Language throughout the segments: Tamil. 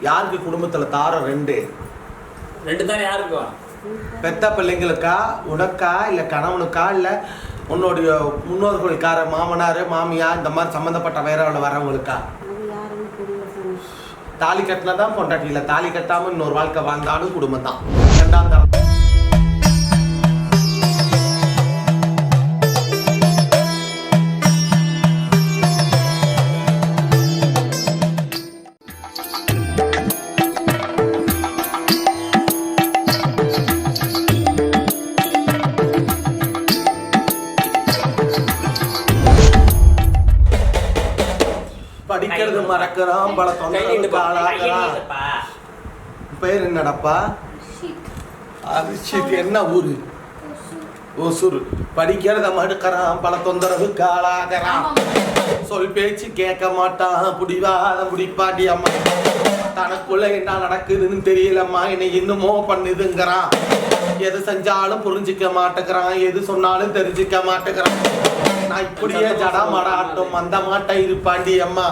யாருக்கு குடும்பத்துல தாரம் ரெண்டு? ரெண்டு தான் யாருக்கும் பெத்த பிள்ளைங்களுக்கா உனக்கா இல்ல கணவனுக்கா இல்ல உன்னுடைய முன்னோர்களுக்கார மாமனார் மாமியா இந்த மாதிரி சம்மந்தப்பட்ட வேறவள வரவங்களுக்கா? தாலி கட்டினா தான் பொண்டாட்டி இல்லை தாலி கட்டாம இன்னொரு வாழ்க்கை வாழ்ந்தாலும் குடும்பம் தான் ரெண்டாம் தரம். பல கை நீட்டு தொந்தரவுக்கு பா, கை ஆளாகிறான் நீட்டுப்பா. பேர் என்னடப்பா? அரிஷித் என்ன ஊரு? ஒசூர். படிக்கிறத மடுக்கிறான் பல தொந்தரவுக்கு ஆளாகிறான் சொல் பேச்சு கேட்க மாட்டான் புடிவாத புடிப்பாண்டி அம்மா. தனக்குள்ள என்ன நடக்குதுன்னு தெரியலம்மா என்னை இன்னுமோ பண்ணுதுங்கிறான். எது செஞ்சாலும் புரிஞ்சிக்க மாட்டேங்கிறான் எது சொன்னாலும் தெரிஞ்சுக்க மாட்டேங்கிறான். நான் இப்படியே ஜடா மடாட்டம் அந்த மாட்ட இருப்பாண்டி அம்மா.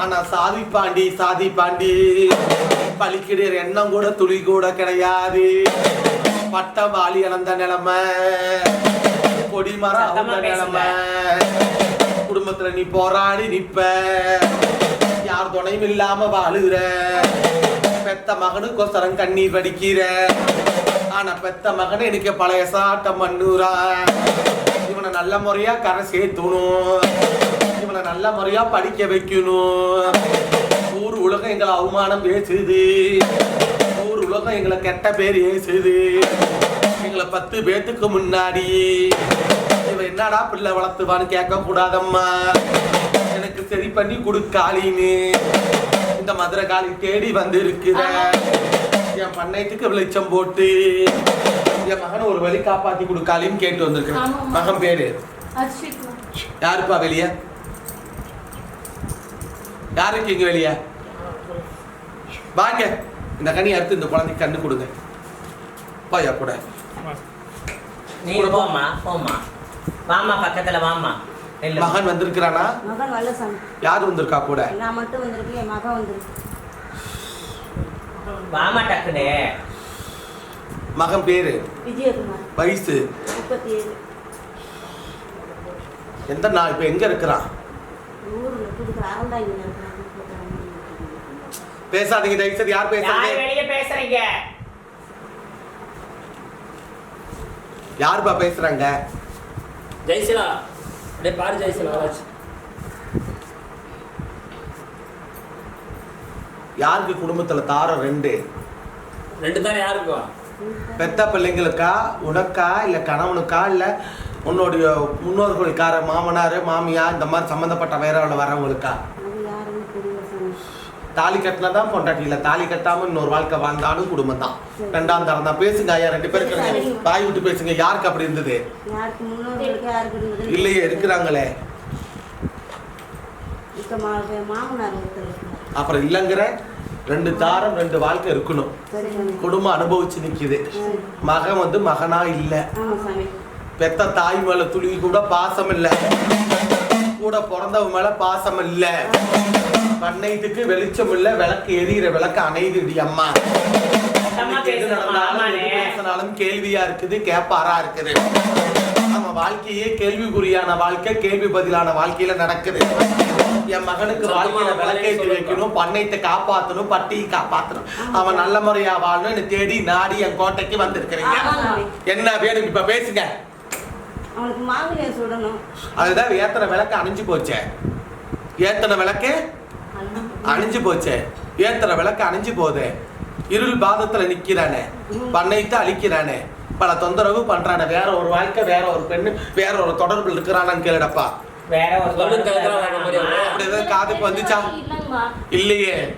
ஆனா சாதி பாண்டி சாதி பாண்டி. பலிக்கிற எண்ணம் கூட துளி கூட கிடையாது. பட்ட வாலி இழந்த நிலைமை. கொடிமரம் சத்தமா அவங்க. நிலைமை. குடும்பத்துல நீ போராடி நிப்ப. யார் துணையும் இல்லாம வாழுகிற பெத்த மகனுக்கோசரம் கண்ணீர் வடிக்கிற. ஆனா பெத்த மகன் எனக்கு பழைய சாட்டம் பண்ணுறா. இவனை நல்ல முறையா கரை சேர்த்தணும். இவனை நல்ல முறையா படிக்க வைக்கணும். ஊர் உலகம் எங்களை அவமானம் பேசுது. ஊர் உலகம் எங்களை கெட்ட பேர் ஏசுது. எங்களை பத்து பேத்துக்கு முன்னாடி. இவன் என்னடா பிள்ளை வளர்த்துவான்னு கேட்க கூடாதம்மா எனக்கு சரி பண்ணி கொடுக்காளின்னு இந்த மதுரை காளி தேடி வந்து இருக்கிற என் பண்ணையத்துக்கு வெளிச்சம் போட்டு. என் மகனை ஒரு வழி காப்பாத்தி கொடுக்காளின்னு கேட்டு வந்திருக்கிறேன். மகன் பேரு? யாருப்பா வெளிய? யாருக்கு இங்க வெளிய? வாங்க. இந்த கனி அறுத்து இந்த குழந்தைக்கு கண்ணு கொடுங்க. பாயா கூட. நீ போம்மா போம்மா. வாம்மா பக்கத்துல வாம்மா. இல்ல மகன் வந்திருக்கிறானா? மகன் வரல சாமி. யார் வந்திருக்கா கூட? நான் மட்டும் வந்திருக்கேன் என் மகன் வந்திருக்கு. வாமா டக்குனு மகன் பேரு? விஜயகுமார். வயசு? முப்பத்தி ஏழு. எந்த நாள்? இப்ப எங்க இருக்கிறான் ஊரில் கொடுக்குற அறந்தாங்க இருக்கிறாங்க பேசாதீங்க தயவு செய்து யார் வெளிய பேசுறீங்க? யாருப்பா பேசுறாங்க? ஜெய்சிலா. அப்படியே பாரு ஜெய்சிலா யாருக்கு குடும்பத்துல தாரம் ரெண்டு? ரெண்டு தான் யாருக்கும்? பெத்த பிள்ளைங்களுக்கா உனக்கா இல்ல கணவனுக்கா இல்ல உன்னுடைய முன்னோர்களுக்கார மாமனார் மாமியா இந்த மாதிரி சம்மந்தப்பட்ட வேறவள வரவங்களுக்கா? தாலி கட்டினா தான் பொண்டாட்டி இல்லை தாலி கட்டாம இன்னொரு வாழ்க்கை வாழ்ந்தாலும் குடும்பம் தான் ரெண்டாம் தரம் தான். பேசுங்க ஐயா ரெண்டு இருக்கிறீங்க. வாய் விட்டு பேசுங்க. யாருக்கு அப்படி இருந்தது? இல்லையே இருக்கிறாங்களே. அப்புறம் இல்லைங்கிற ரெண்டு தாரம் ரெண்டு வாழ்க்கை இருக்கணும். குடும்பம் அனுபவிச்சு நிக்குது. மகன் வந்து மகனா இல்ல. பெத்த தாய் மேல துளி கூட பாசம் இல்ல. கூட பிறந்தவ மேல பாசம் இல்ல. பண்ணையத்துக்கு வெளிச்சம் இல்ல விளக்கு எரியிற விளக்கு அணையுதுடி அம்மா. பேசினாலும் கேள்வியா இருக்குது கேப்பாரா இருக்குது. நம்ம வாழ்க்கையே கேள்விக்குறியான வாழ்க்கை கேள்வி பதிலான வாழ்க்கையில நடக்குது. என் மகனுக்கு வாழ்க்கையில விளக்கேற்றி வைக்கணும் பண்ணையத்தை காப்பாத்தணும் பட்டியை காப்பாத்தணும். அவன் நல்ல முறையா வாழணும் தேடி நாடி என் கோட்டைக்கு வந்திருக்கிறீங்க. என்ன வேணும் இப்ப பேசுங்க. அவனுக்கு மாங்கல்யம் சுடணும் அதுதான் ஏத்தனை விளக்கு அணிஞ்சு போச்சே. ஏத்தனை விளக்கு அணிஞ்சு போச்சே. ஏத்தனை விளக்கு அணிஞ்சு போதே. இருள் பாதத்துல நிக்கிறானே. பண்ணைத்து அழிக்கிறானே. பல தொந்தரவு பண்றானே. வேற ஒரு வாழ்க்கை வேற ஒரு பெண்ணு வேற ஒரு தொடர்பு இருக்கிறானான்னு கேளுடப்பா. வேற ஒரு காதுக்கு வந்துச்சா இல்லையே.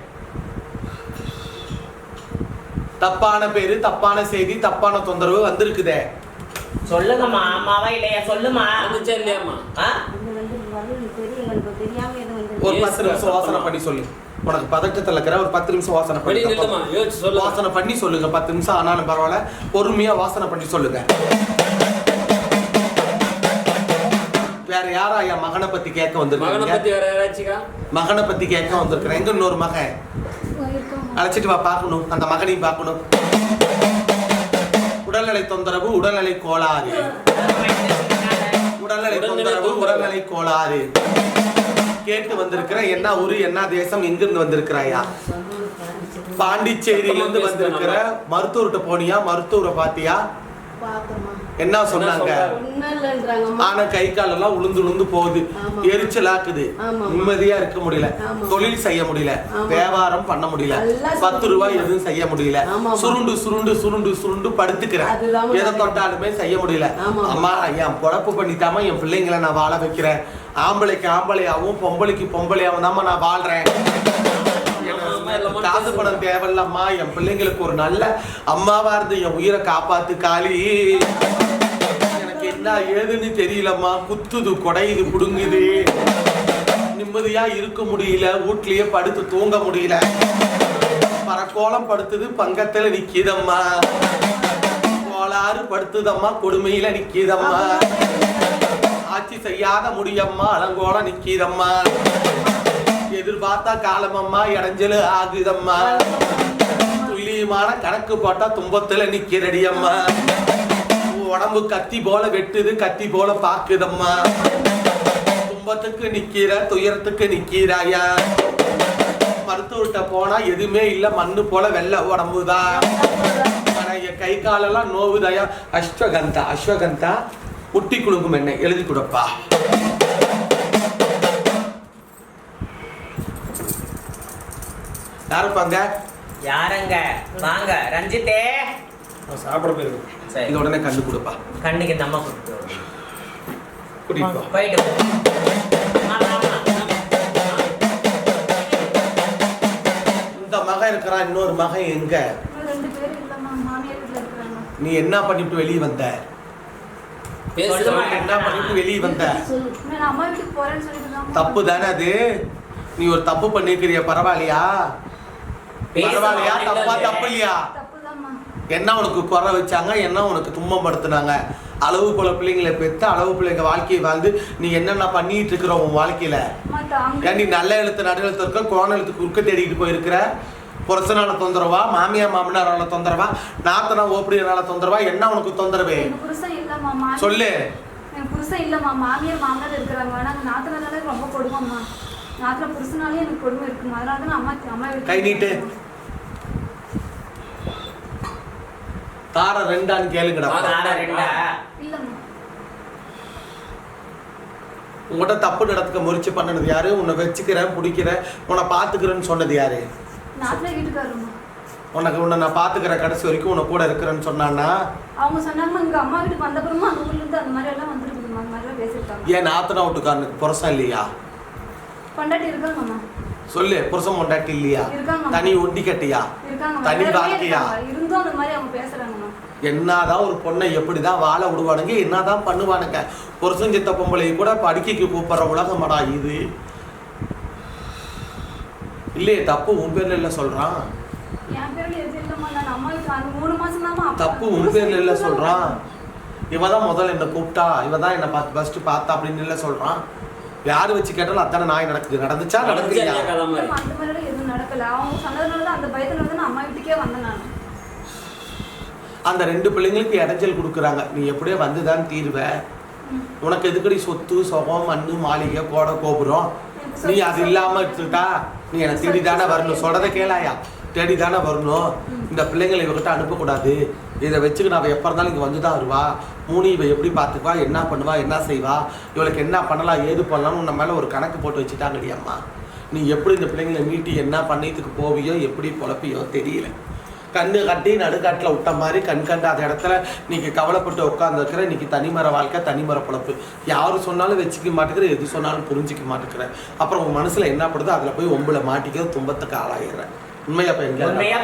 தப்பான பேரு தப்பான செய்தி தப்பான தொந்தரவு வந்திருக்குதே. சொல்லுங்கம்மா ஆமாவா இல்லையா? சொல்லுமா. வந்துச்சா இல்லையாம்மா? ஒரு பத்து நிமிஷம் யோசனை பண்ணி சொல்லு. உனக்கு பதட்டத்துல இருக்கிற ஒரு பத்து நிமிஷம் வாசனை பண்ணி சொல்லு. வாசனை பண்ணி சொல்லுங்க. பத்து நிமிஷம் ஆனாலும் பரவாயில்ல. பொறுமையா வாசனை பண்ணி சொல்லுங்க. வேற யாரா என் மகனை பத்தி கேட்க மகனை வந்திருக்கீங்க பத்தி வேற யாராச்சுக்கா மகனை பத்தி கேட்க வந்திருக்கிறேன். எங்க இன்னொரு மகன்? அழைச்சிட்டு வா பார்க்கணும். அந்த மகனையும் பார்க்கணும். உடல்நிலை தொந்தரவு உடல்நிலை கோளாறு. உடல்நிலை தொந்தரவு உடல்நிலை கோளாறு. கேட்டு வந்திருக்கிற என்ன ஊரு என்ன தேசம் எங்கிருந்து வந்திருக்கிறாயா? பாண்டிச்சேரியில இருந்து வந்திருக்கிற மருத்துவர்கிட்ட போனியா? மருத்துவரை பாத்தியா? என்ன சொன்னாங்க ஆனா கை கால் எல்லாம் உளுந்து உளுந்து போகுது. எரிச்சலாக்குது. நிம்மதியா இருக்க முடியல. தொழில் செய்ய முடியல. வியாபாரம் பண்ண முடியல பத்து ரூபாய். எதுவும் செய்ய முடியல. சுருண்டு சுருண்டு சுருண்டு சுருண்டு படுத்துக்கிறேன் எதை. தொட்டாலுமே செய்ய முடியல. அம்மா என் பொழப்பு பண்ணித்தாம என் பிள்ளைங்களை நான் வாழ வைக்கிறேன் ஆம்பளைக்கு ஆம்பளையாவும் பொம்பளைக்கு பொம்பளையாவும் தாம்மா நான் வாழ்றேன் காசு பணம் தேவையில்லம்மா என் பிள்ளைங்களுக்கு ஒரு நல்ல அம்மாவா இருந்து என் உயிரை காப்பாத்து காளி. எனக்கு என்ன ஏதுன்னு தெரியலம்மா. குத்துது கொடையுது புடுங்குது. நிம்மதியா இருக்க முடியல வீட்லயே படுத்து தூங்க முடியல. பரக்கோலம் படுத்துது பங்கத்துல நிக்கிதம்மா. கோளாறு படுத்துதம்மா கொடுமையில நிக்கிதம்மா. ஆட்சி செய்யாத முடியம்மா அலங்கோலம் நிக்கிதம்மா. எதிர்பார்த்தா காலமம்மா இடைஞ்சலு ஆகுதம்மா. துல்லியமான கணக்கு போட்டா துன்பத்துல நிக்கிறடி அம்மா உடம்பு கத்தி போல வெட்டுது கத்தி போல பாக்குதம்மா துன்பத்துக்கு நிக்கிற துயரத்துக்கு நிக்கிறாயா? மருத்துவர்கிட்ட போனா எதுவுமே இல்ல மண்ணு போல வெள்ளை உடம்புதான் ஆனா என் கை காலெல்லாம் நோவுதாயா? அஸ்வகந்தா அஸ்வகந்தா முட்டி குலுங்கும் என்ன எழுதி கொடுப்பா. யாருப்பாங்க? யாரங்க? வாங்க ரஞ்சித்தே. சாப்பிட போயிருக்கேன் சரி. இது உடனே கண்டு கொடுப்பா. கண்ணுக்கு இந்த அம்மா கொடுத்து கூட்டிட்டு. இந்த மகன் இருக்கிறான் இன்னொரு மகன் எங்க? நீ என்ன பண்ணிட்டு வெளியே வந்த. என்ன பண்ணிட்டு வெளியே வந்த? தப்பு தானே அது? நீ ஒரு தப்பு பண்ணிருக்கிறிய பரவாயில்லையா? பரவாயில்லையா? தப்பா தப்பு இல்லையா என்ன உனக்கு குறை வச்சாங்க? என்ன உனக்கு துன்பம் படுத்துனாங்க அளவு போல பிள்ளைங்களை பெத்து அளவு பிள்ளைங்க வாழ்க்கையை வாழ்ந்து நீ என்னென்ன பண்ணிட்டு இருக்கிற உன் வாழ்க்கையில? ஏன் நீ நல்ல எழுத்து நடு எழுத்து இருக்க கோண எழுத்து குறுக்க தேடிட்டு போயிருக்கிற? புரசனால தொந்தரவா? மாமியா மாமனாரால தொந்தரவா? நாத்தனா ஓப்படியனால தொந்தரவா? என்ன உனக்கு தொந்தரவு? சொல்லு. புருஷன் இல்லம்மா மாமியார் மாமனார் இருக்கிறாங்க. நாத்தனால ரொம்ப கொடுமைம்மா. நாத்தன புருஷனாலே எனக்கு கொடுமை இருக்குமா? அதனால தான் அம்மா அம்மா கை நீட்டு. தார ரெண்டான்னு கேளுங்கடா. தாரா ரெண்டா? இல்லம்மா. உங்கள்கிட்ட தப்பு நடத்துக்க முயற்சி பண்ணது யாரு? உன்னை வச்சுக்கிறேன் பிடிக்கிறேன். உன்னை பாத்துக்கிறேன்னு சொன்னது யாரு? உனக்கு உன்னை நான் பாத்துக்கிறேன் கடைசி வரைக்கும் உன்னை கூட இருக்கிறேன்னு சொன்னான்னா? அவங்க சொன்னாங்க இங்க அம்மா வீட்டுக்கு வந்த பிறகு அந்த ஊர்ல இருந்து அந்த மாதிரி எல்லாம் வந்துருக்குதுமா அந்த மாதிரி எல்லாம் பேசியிருக்காங்க. ஏன் நாத்தனா வீட்டுக்காரனுக்கு புருஷன் இல்லையா? சொல்லு புருஷன் பொண்டாட்டி இல்லையா. தனி ஒண்டி கட்டியா? தனி வாழ்க்கையா. இருந்தும் அந்த மாதிரி அவங்க பேசுறாங்கம்மா என்னதான் ஒரு பொண்ணை எப்படிதான் வாழ விடுவானுங்க என்னதான் பண்ணுவானுங்க. புருஷன் சித்த பொம்பளை கூட படிக்கைக்கு கூப்பிடுற உலகமாடா இது. இல்லையே தப்பு உன் பேர்ல இல்ல சொல்றான். தப்பு உன் பேர்ல இல்ல சொல்றான். இவ தான் முதல்ல என்ன கூப்பிட்டா இவ தான் என்ன பார்த்து ஃபர்ஸ்ட் பார்த்தா அப்படின்னு இல்ல சொல்றான். யாரு வச்சு கேட்டாலும் அத்தானே நாய் நடக்குது. நடந்துச்சா? நடந்துச்சா நடக்கலையா? அந்த மாதிரி எதுவும் நடக்கல. அவங்க சொன்னதுனால தான் அந்த பயத்துல வந்து நான் அம்மா வீட்டுக்கே வந்தேன் நான். அந்த ரெண்டு பிள்ளைங்களுக்கு இடைஞ்சல் கொடுக்குறாங்க. நீ எப்படியோ வந்துதான் தீருவ. உனக்கு எதுக்கடி சொத்து சுகம் மண்ணு மாளிகை கோடை கோபுரம்? நீ அது இல்லாம எடுத்துக்கிட்டா நீ எனக்கு தேடி தானே வரணும். சொல்றதை கேளாயா? தேடி தானே வரணும். இந்த பிள்ளைங்களை இவகிட்ட அனுப்பக்கூடாது. இதை வச்சுக்கிட்டு அவள் எப்போ இருந்தாலும் இங்கே வந்து தான் வருவா. மூணு இவள் எப்படி பார்த்துக்குவா என்ன பண்ணுவா? என்ன செய்வா? இவளுக்கு என்ன பண்ணலாம்? ஏது பண்ணலாம்னு உன்ன மேலே ஒரு கணக்கு போட்டு வச்சுட்டாங்கடி அம்மா. நீ எப்படி இந்த பிள்ளைங்களை மீட்டி என்ன பண்ணையத்துக்கு போவியோ எப்படி பொழப்பியோ தெரியல. கண்ணு கட்டி நடுக்காட்டில் விட்ட மாதிரி கண் கண்டாத இடத்துல நீங்கள் கவலைப்பட்டு உட்காந்துருக்கிற இன்னைக்கு தனிமர வாழ்க்கை தனிமர பொழப்பு. யார் சொன்னாலும் வச்சுக்க மாட்டேங்கிற எது சொன்னாலும் புரிஞ்சிக்க மாட்டேங்கிற அப்புறம் உன் மனசில் என்ன படுதோ அதில் போய் ஒம்புல மாட்டிக்க துன்பத்துக்கு ஆளாயிடுற. உண்மையா பையன் உண்மையா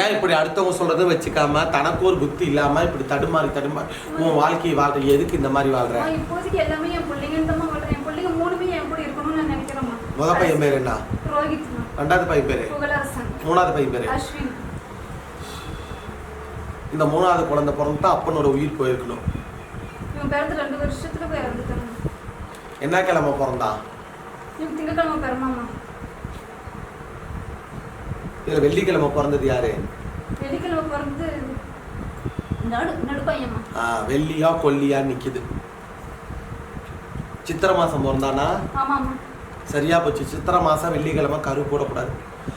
ஏன் இப்படி அடுத்தவங்க சொல்றதை வச்சுக்காம தனக்கு ஒரு புத்தி இல்லாம இப்படி தடுமாறி தடுமாறி உன் வாழ்க்கையை வாழ்ற எதுக்கு இந்த மாதிரி வாழ்ற? இப்போதைக்கு எல்லாமே என் வளர்றேன் என் பிள்ளைங்க மூணுமே என் கூட இருக்கணும்னு நான் நினைக்கிறேம்மா. முத பையன் பேர் என்ன? ரோஹித்மா. ரெண்டாவது பையன் பேரு? மூணாவது பையன் பேரு? அஸ்வின். இந்த மூணாவது குழந்தை பிறந்தா அப்பனோட உயிர் போயிருக்கணும். இவன் பிறந்து ரெண்டு வருஷத்துல போய் இறந்துட்டாங்க என்ன கிழமை பிறந்தான்? திங்கக்கிழமை பிறந்தாம்மா இதுல வெள்ளிக்கிழமை பிறந்தது யாரு? வெள்ளிக்கிழமை பிறந்து ஆ, வெள்ளியா கொல்லியா நிக்குது. சித்திரை மாசம் பிறந்தானா? சரியா போச்சு. சித்திரை மாசம் வெள்ளிக்கிழமை கரு போடக்கூடாது.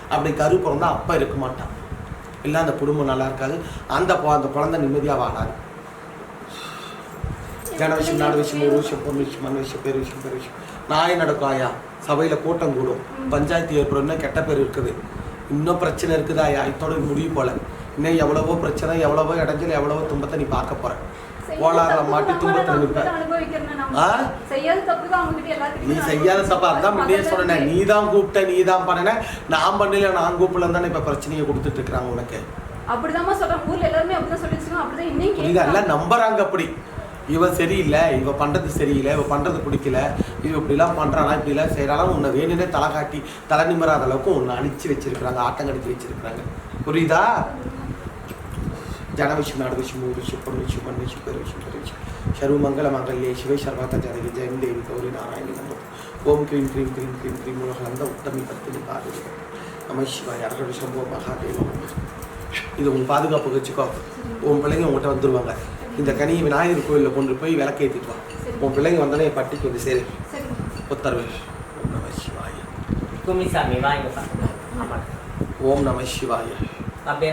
அப்படி கரு பிறந்தா அப்பா இருக்க மாட்டான். இல்லை அந்த குடும்பம் நல்லா இருக்காது. அந்த அந்த குழந்தை நிம்மதியா வாழாது. ஜன விஷயம்? நாடு விஷயம் ஒரு விஷயம் பொண்ணு விஷயம் மண் விஷயம் பேர் விஷயம் பேர் விஷயம். நாய் நடக்கும் ஆயா. சபையில கூட்டம் கூடும். பஞ்சாயத்து ஏற்படும் கெட்ட பேர் இருக்குது. இன்னும் பிரச்சனை இருக்குது? இதோட முடிவு போல. இன்னும் எவ்வளவோ பிரச்சனை எவ்வளவோ இடைஞ்சல் எவ்வளவோ துன்பத்தை நீ பார்க்க போற. கோளாறுல மாட்டி துன்பத்தில் நிற்ப நீ செய்யாத தப்பா அதான் முன்னே சொன்னேன். நீ தான் கூப்பிட்ட நீ தான் பண்ணன. நான் பண்ணல நான் கூப்பிடல தானே இப்ப பிரச்சனையை கொடுத்துட்டு இருக்கிறாங்க உனக்கு. அப்படிதாம்மா சொல்றேன். ஊர்ல எல்லாருமே அப்படிதான் சொல்லி அப்படிதான் இன்னும் நம்புறாங்க அப்படி. இவன் சரியில்லை இவன் பண்ணுறது சரியில்லை இவன் பண்ணுறது பிடிக்கல இவன் இப்படிலாம் பண்ணுறானா இப்படிலாம் செய்கிறாலும் உன்னை வேணும்னே தலை காட்டி தலை நிமிராத அளவுக்கு உன்னை அழிச்சு வச்சிருக்கிறாங்க ஆட்டம் கடிச்சு வச்சுருக்குறாங்க. புரியுதா? ஜன விஷயம் நாடு விஷயம் ஊர் விஷயம் பொண்ணு விஷயம் மண் விஷயம் பெரு விஷயம் பெரு விஷயம் சர்வமங்கல மங்கல்யே சிவை சர்வாத்த ஜனகி ஜெயம் தேவி கௌரி நாராயணி நம்ம ஓம் க்ரீம் க்ரீம் க்ரீம் க்ரீம் க்ரீம் உலகளந்த உத்தமி பத்தினி பாதுகாப்பு நம. சிவாய் அரகட சம்பவ மகாதேவம் இது உன் பாதுகாப்பு வச்சுக்கோ. உன் பிள்ளைங்க உங்கள்கிட்ட வந்துடுவாங்க இந்த கனியை விநாயகர் கோயிலில் கொண்டு போய் விளக்கேற்றிட்டு வா. உன் பிள்ளைங்க வந்தோடனே பட்டிக்கு வந்து சரி. சரி. உத்தரவு ஓம் நம சிவாய. அப்படியே